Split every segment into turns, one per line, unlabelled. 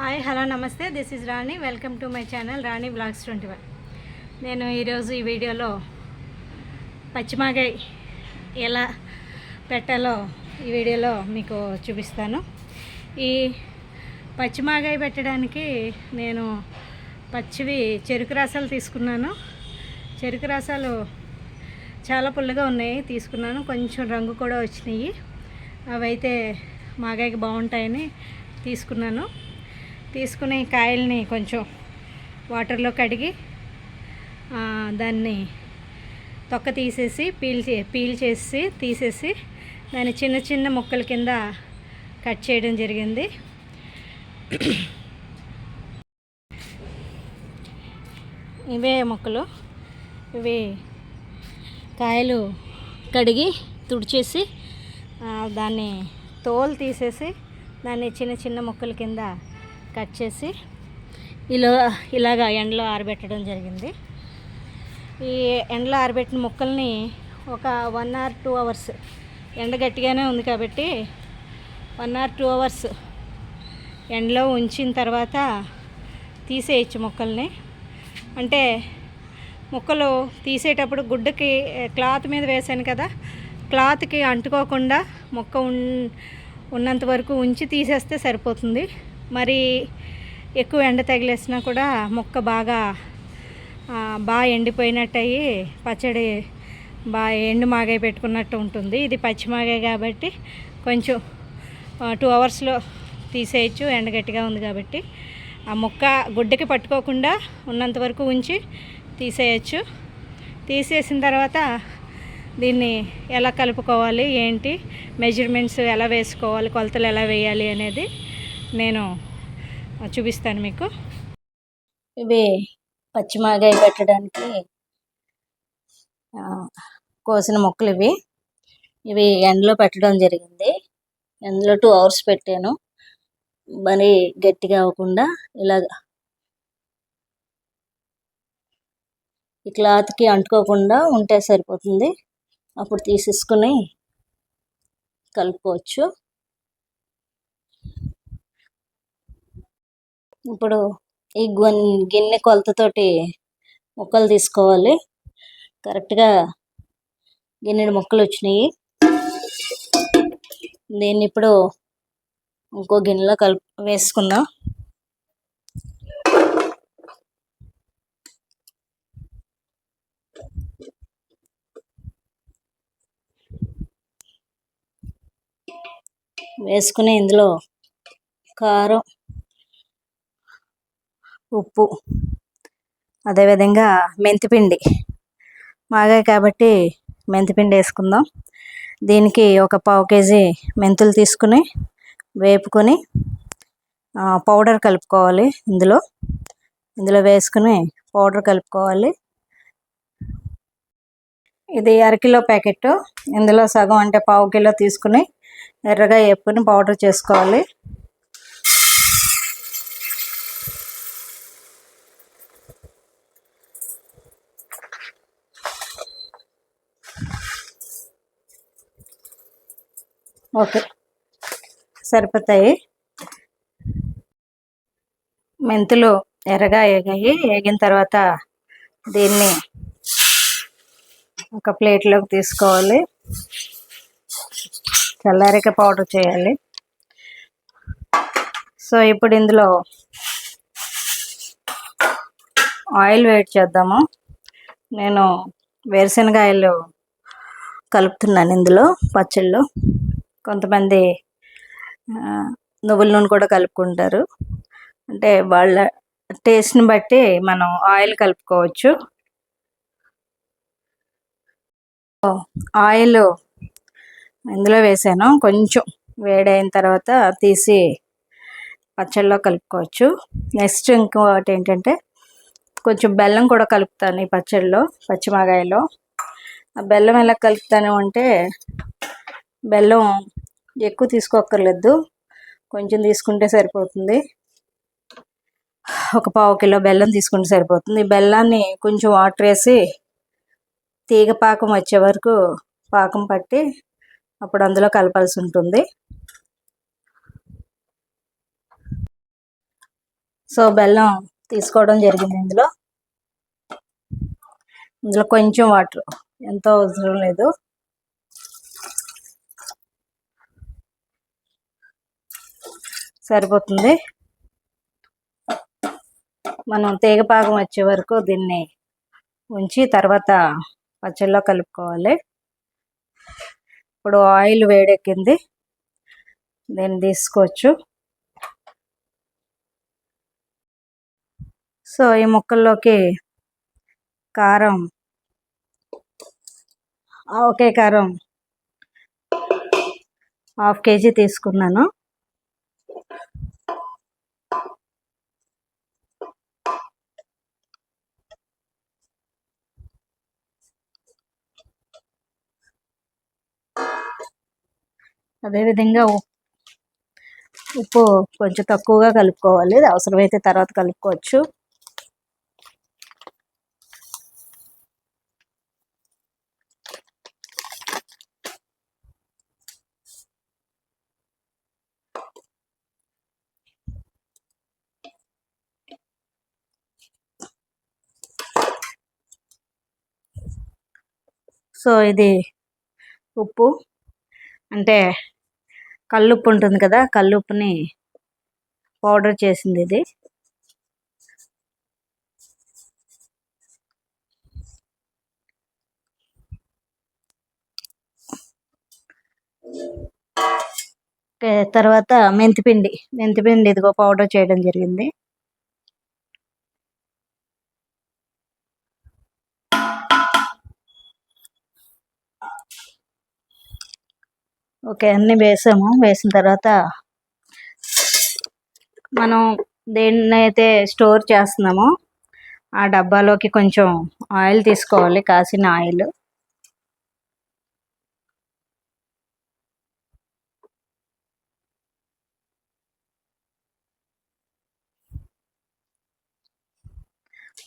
Hi hello నమస్తే. This is Rani welcome to my channel Rani blogs twenty one నేను ఈరోజు ఈ వీడియోలో పచ్చిమాగాయ ఎలా పెట్టాలో ఈ వీడియోలో మీకు చూపిస్తాను. ఈ పచ్చిమాగాయ పెట్టడానికి నేను పచ్చివి చెరుకు రసాలు తీసుకున్నాను. చెరుకు రసాలు చాలా పుల్లగా ఉన్నాయి తీసుకున్నాను. కొంచెం రంగు కూడా వచ్చినాయి. అవైతే మాగాయకి బాగుంటాయని తీసుకున్నాను. తీసుకుని కాయల్ని కొంచెం వాటర్లో కడిగి దాన్ని తొక్క తీసేసి పీల్ పీల్ చేసి తీసేసి దాన్ని చిన్న చిన్న ముక్కల కింద కట్ చేయడం జరిగింది. ఇవే మొక్కలు. ఇవి కాయలు కడిగి తుడిచేసి దాన్ని తోలు తీసేసి దాన్ని చిన్న చిన్న మొక్కల కింద కట్ చేసి ఇలా ఇలాగా ఎండలో ఆరబెట్టడం జరిగింది. ఈ ఎండలో ఆరబెట్టిన ముక్కల్ని ఒక వన్ ఆర్ టూ అవర్స్ ఎండ గట్టిగానే ఉంది కాబట్టి వన్ ఆర్ టూ అవర్స్ ఎండలో ఉంచిన తర్వాత తీసేయచ్చు ముక్కల్ని. అంటే ముక్కలు తీసేటప్పుడు గుడ్డకి క్లాత్ మీద వేసాను కదా క్లాత్కి అంటుకోకుండా మొక్క ఉన్నంత వరకు ఉంచి తీసేస్తే సరిపోతుంది. మరి ఎక్కువ ఎండ తగిలేసినా కూడా మొక్క బాగా బాగా ఎండిపోయినట్టయి పచ్చడి బాగా ఎండు మాగాయ పెట్టుకున్నట్టు ఉంటుంది. ఇది పచ్చి మాగాయ కాబట్టి కొంచెం టూ అవర్స్లో తీసేయచ్చు. ఎండ గట్టిగా ఉంది కాబట్టి ఆ మొక్క గుడ్డకి పట్టుకోకుండా ఉన్నంత వరకు ఉంచి తీసేయచ్చు. తీసేసిన తర్వాత దీన్ని ఎలా కలుపుకోవాలి ఏంటి మెజర్మెంట్స్ ఎలా వేసుకోవాలి కొలతలు ఎలా వేయాలి అనేది నేను చూపిస్తాను మీకు. ఇవి పచ్చిమాగాయ పెట్టడానికి కోసిన మొక్కలు ఇవి. ఇవి ఎండలో పెట్టడం జరిగింది. ఎండలో టూ అవర్స్ పెట్టాను. మరి గట్టిగా అవ్వకుండా ఇలాగ ఈ క్లాత్కి అంటుకోకుండా ఉంటే సరిపోతుంది. అప్పుడు తీసేసుకుని కలుపుకోవచ్చు. ఇప్పుడు ఈ గిన్నె కొలతతోటి ముక్కలు తీసుకోవాలి. కరెక్ట్గా గిన్నెడు ముక్కలు వచ్చినాయి. దీన్ని ఇప్పుడు ఇంకో గిన్నెలో కలుపు వేసుకుందాం. వేసుకుని ఇందులో కారం ఉప్పు అదేవిధంగా మెంతిపిండి. మాగాయి కాబట్టి మెంతిపిండి వేసుకుందాం. దీనికి ఒక పావు కేజీ మెంతులు తీసుకుని వేపుకొని పౌడర్ కలుపుకోవాలి ఇందులో. ఇందులో వేసుకుని పౌడర్ కలుపుకోవాలి. ఇది అరకిలో ప్యాకెట్ ఇందులో సగం అంటే పావు కిలో తీసుకుని ఎర్రగా వేపుకొని పౌడర్ చేసుకోవాలి. ఓకే. సరిపోతాయి. మెంతులు ఎర్రగా వేగాయి వేగిన తర్వాత దీన్ని ఒక ప్లేట్లోకి తీసుకోవాలి. చల్లారిక పౌడర్ చేయాలి. సో ఇప్పుడు ఇందులో ఆయిల్ వేట్ చేద్దాము. నేను వేరుశనగ ఆయిల్ కలుపుతున్నాను ఇందులో పచ్చళ్ళు. కొంతమంది నువ్వుల నూనె కూడా కలుపుకుంటారు. అంటే వాళ్ళ టేస్ట్ని బట్టి మనం ఆయిల్ కలుపుకోవచ్చు. ఆయిల్ ఇందులో వేసాను. కొంచెం వేడైన తర్వాత తీసి పచ్చళ్ళలో కలుపుకోవచ్చు. నెక్స్ట్ ఇంకోటి ఏంటంటే కొంచెం బెల్లం కూడా కలుపుతాను ఈ పచ్చళ్ళలో పచ్చిమిరకాయలో ఆ బెల్లం ఎలా కలుపుతాను అంటే బెల్లం ఎక్కువ తీసుకోక్కర్లేదు. కొంచెం తీసుకుంటే సరిపోతుంది. ఒక పావు కిలో బెల్లం తీసుకుంటే సరిపోతుంది. బెల్లాన్ని కొంచెం వాటర్ వేసి తీగ పాకం వచ్చే వరకు పాకం పట్టి అప్పుడు అందులో కలపాల్సి ఉంటుంది. సో బెల్లం తీసుకోవడం జరిగింది ఇందులో. ఇందులో కొంచెం వాటర్. ఎంతో అవసరం లేదు. సరిపోతుంది. మనం తీగపాకం వచ్చే వరకు దీన్ని ఉంచి తర్వాత పచ్చళ్ళలో కలుపుకోవాలి. ఇప్పుడు ఆయిల్ వేడెక్కింది. దీన్ని తీసుకోవచ్చు. సో ఈ ముక్కల్లోకి కారం ఒకే కారం హాఫ్ కేజీ తీసుకున్నాను. అదేవిధంగా ఉప్పు కొంచెం తక్కువగా కలుపుకోవాలి. అవసరమైతే తర్వాత కలుపుకోవచ్చు. సో ఇది ఉప్పు. అంటే కల్లుప్పు ఉంటుంది కదా కల్లుప్పుని పౌడర్ చేసింది ఇది. తర్వాత మెంతిపిండి. మెంతిపిండి ఇదిగో పౌడర్ చేయడం జరిగింది. ఓకే అన్నీ వేసాము. వేసిన తర్వాత మనం దేన్నైతే స్టోర్ చేస్తున్నామో ఆ డబ్బాలోకి కొంచెం ఆయిల్ తీసుకోవాలి కాసిన ఆయిల్.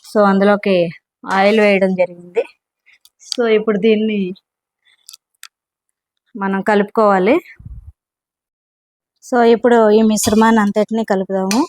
సో అందులోకి ఆయిల్ వేయడం జరిగింది. సో ఇప్పుడు దీన్ని మనం కలుపుకోవాలి. సో ఇప్పుడు ఈ మిశ్రమాన్ని అంతటినీ కలుపుదాము.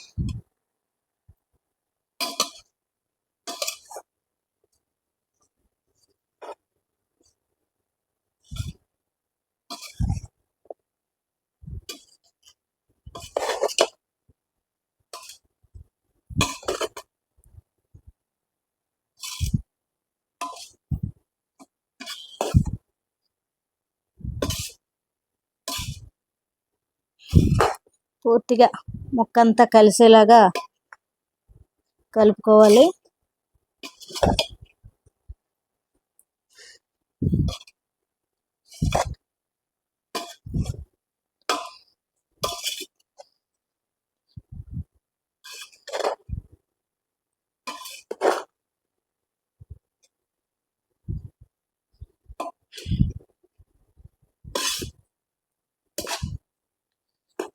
పూర్తిగా ముక్కంతా కలిసేలాగా కలుపుకోవాలి.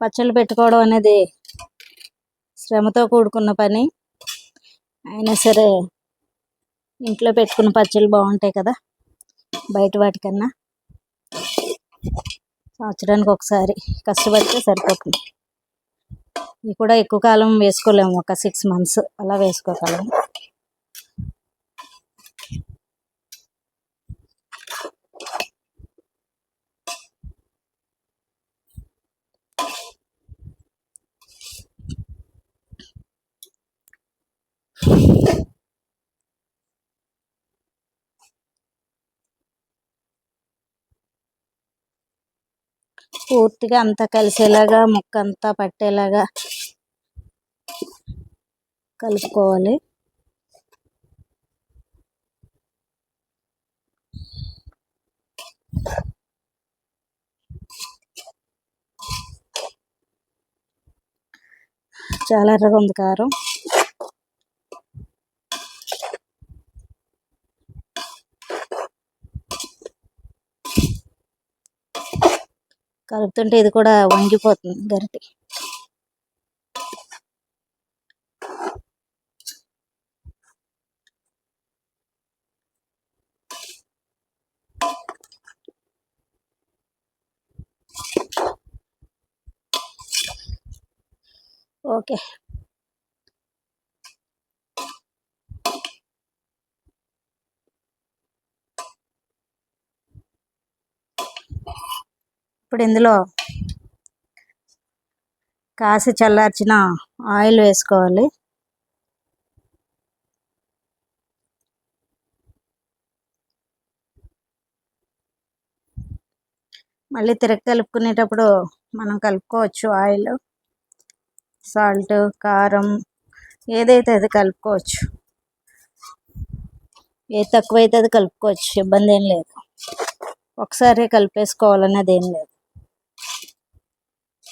పచ్చళ్ళు పెట్టుకోవడం అనేది శ్రమతో కూడుకున్న పని. అయినా సరే ఇంట్లో పెట్టుకున్న పచ్చళ్ళు బాగుంటాయి కదా బయట వాటికన్నా. సంవత్సరానికి ఒకసారి కష్టపడితే సరిపోతుంది. ఇవి కూడా ఎక్కువ కాలం వేసుకోలేము ఒక సిక్స్ మంత్స్ అలా వేసుకోగలము పూర్తిగా అంతా కలిసేలాగా ముక్క అంతా పట్టేలాగా కలుపుకోవాలి. చాలా ఎర్రగా ఉంది కారం. కలుపుతుంటే ఇది కూడా వంగిపోతుంది గరిటి. ఓకే. ఇప్పుడు ఇందులో కాసి చల్లార్చిన ఆయిల్ వేసుకోవాలి. మళ్ళీ తిరగ కలుపుకునేటప్పుడు మనం కలుపుకోవచ్చు ఆయిల్ సాల్ట్ కారం ఏదైతే అది కలుపుకోవచ్చు. ఏది తక్కువైతే అది కలుపుకోవచ్చు ఇబ్బంది ఏం లేదు. ఒకసారి కలిపేసుకోవాలనేది ఏం లేదు.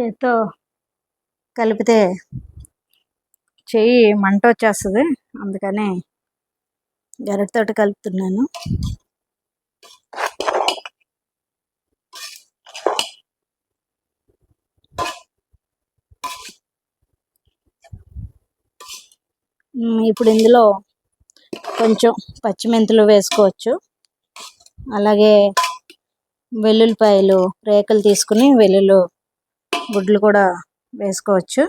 చేతితో కలిపితే చెయ్యి మంట వచ్చేస్తుంది. అందుకని గరిటతోటి కలుపుతున్నాను. ఇప్పుడు ఇందులో కొంచెం పచ్చిమెంతులు వేసుకోవచ్చు. అలాగే వెల్లుల్లిపాయలు రేకలు తీసుకుని వెల్లుల్లి గుడ్లు కూడా వేసుకోవచ్చు.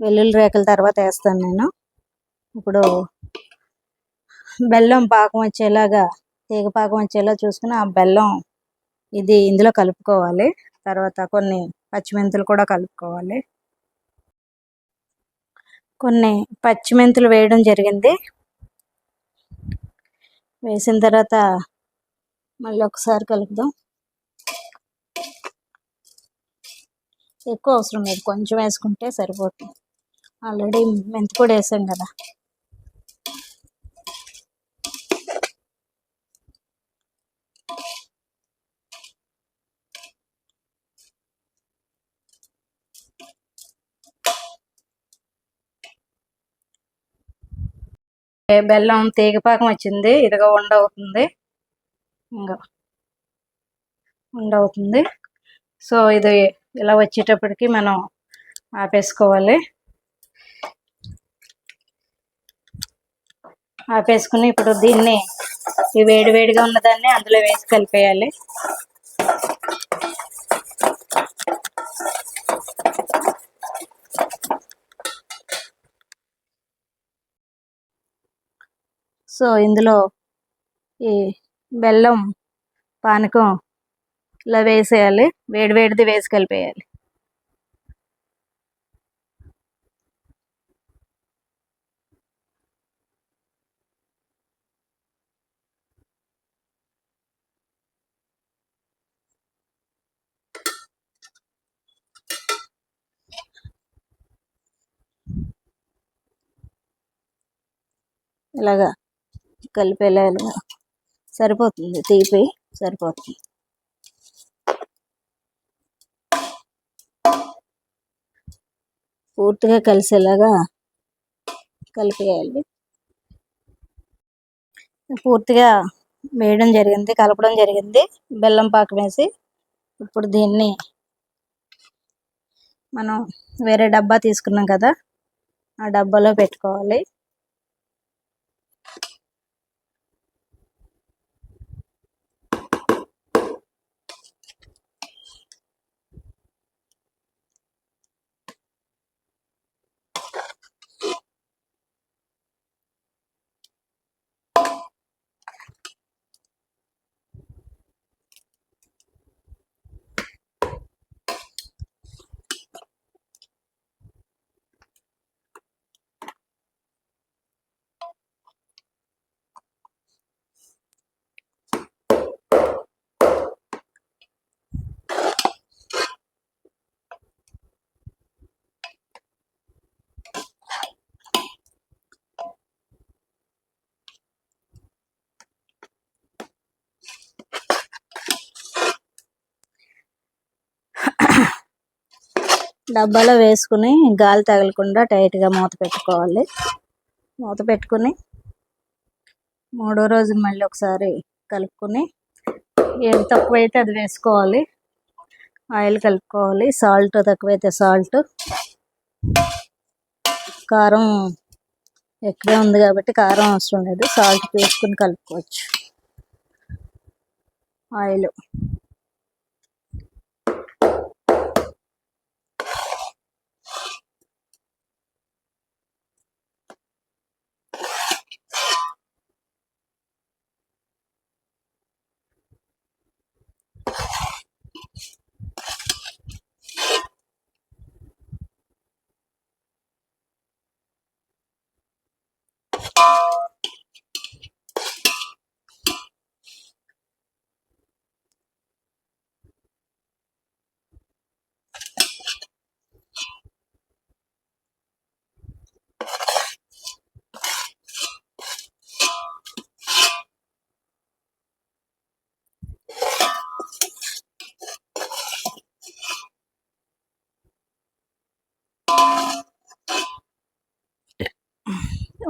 వెల్లుల్లి రేకల తర్వాత వేస్తాను నేను. ఇప్పుడు బెల్లం పాకం వచ్చేలాగా తీగ పాకం వచ్చేలా చూసుకుని ఆ బెల్లం ఇది ఇందులో కలుపుకోవాలి. తర్వాత కొన్ని పచ్చిమెంతులు కూడా కలుపుకోవాలి. కొన్ని పచ్చిమెంతులు వేయడం జరిగింది. వేసిన తర్వాత మళ్ళీ ఒకసారి కలుపుదాం. ఎక్కువ అవసరం లేదు కొంచెం వేసుకుంటే సరిపోతుంది. ఆల్రెడీ మెంతి కూడా వేసాం కదా. బెల్లం తీగపాకం వచ్చింది ఇదిగా ఉండవుతుంది ఇంకా ఉండవుతుంది. సో ఇది ఇలా వచ్చేటప్పటికి మనం ఆపేసుకోవాలి. ఆపేసుకుని ఇప్పుడు దీన్ని ఈ వేడి వేడిగా ఉన్నదాన్ని అందులో వేసి కలిపేయాలి. సో ఇందులో ఈ బెల్లం పానకం ఇలా వేసేయాలి. వేడి వేడిది వేసి కలిపేయాలి. ఇలాగా కలిపేలా సరిపోతుంది. తీపి సరిపోతుంది. పూర్తిగా కలిసేలాగా కలిపేయాలి. పూర్తిగా వేయడం జరిగింది కలపడం జరిగింది. బెల్లం పాకం వేసి ఇప్పుడు దీన్ని మనం వేరే డబ్బా తీసుకున్నాం కదా ఆ డబ్బాలో పెట్టుకోవాలి. డబ్బాలో వేసుకుని గాలి తగలకుండా టైట్గా మూత పెట్టుకోవాలి. మూత పెట్టుకుని మూడో రోజు మళ్ళీ ఒకసారి కలుపుకొని ఏది తక్కువైతే అది వేసుకోవాలి. ఆయిల్ కలుపుకోవాలి. సాల్ట్ తక్కువైతే సాల్ట్. కారం ఎక్కువే ఉంది కాబట్టి కారం అవసరం లేదు. సాల్ట్ వేసుకుని కలుపుకోవచ్చు. ఆయిల్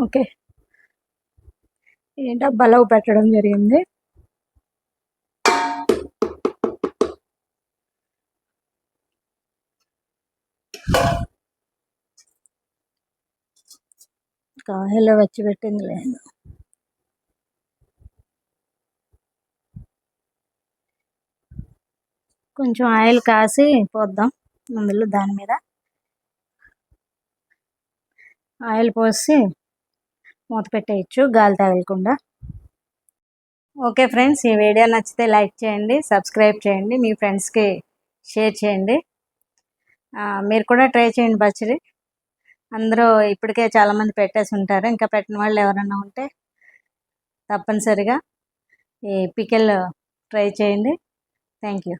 ఓకే ఏంటో డబ్బాలో పెట్టడం జరిగింది. కాయలు వచ్చి పెట్టింది లేదు. కొంచెం ఆయిల్ కాసి పోద్దాం ముందులో దాని మీద. ఆయిల్ పోసి మూత పెట్టేయచ్చు గాలి తగలకుండా. ఓకే ఫ్రెండ్స్ ఈ వీడియో నచ్చితే లైక్ చేయండి సబ్స్క్రైబ్ చేయండి మీ ఫ్రెండ్స్కి షేర్ చేయండి. మీరు కూడా ట్రై చేయండి పచ్చడి అందరూ ఇప్పటికే చాలామంది పెట్టేసి ఉంటారు. ఇంకా పెట్టిన వాళ్ళు ఎవరైనా ఉంటే తప్పనిసరిగా ఈ పికెల్ ట్రై చేయండి. Thank you.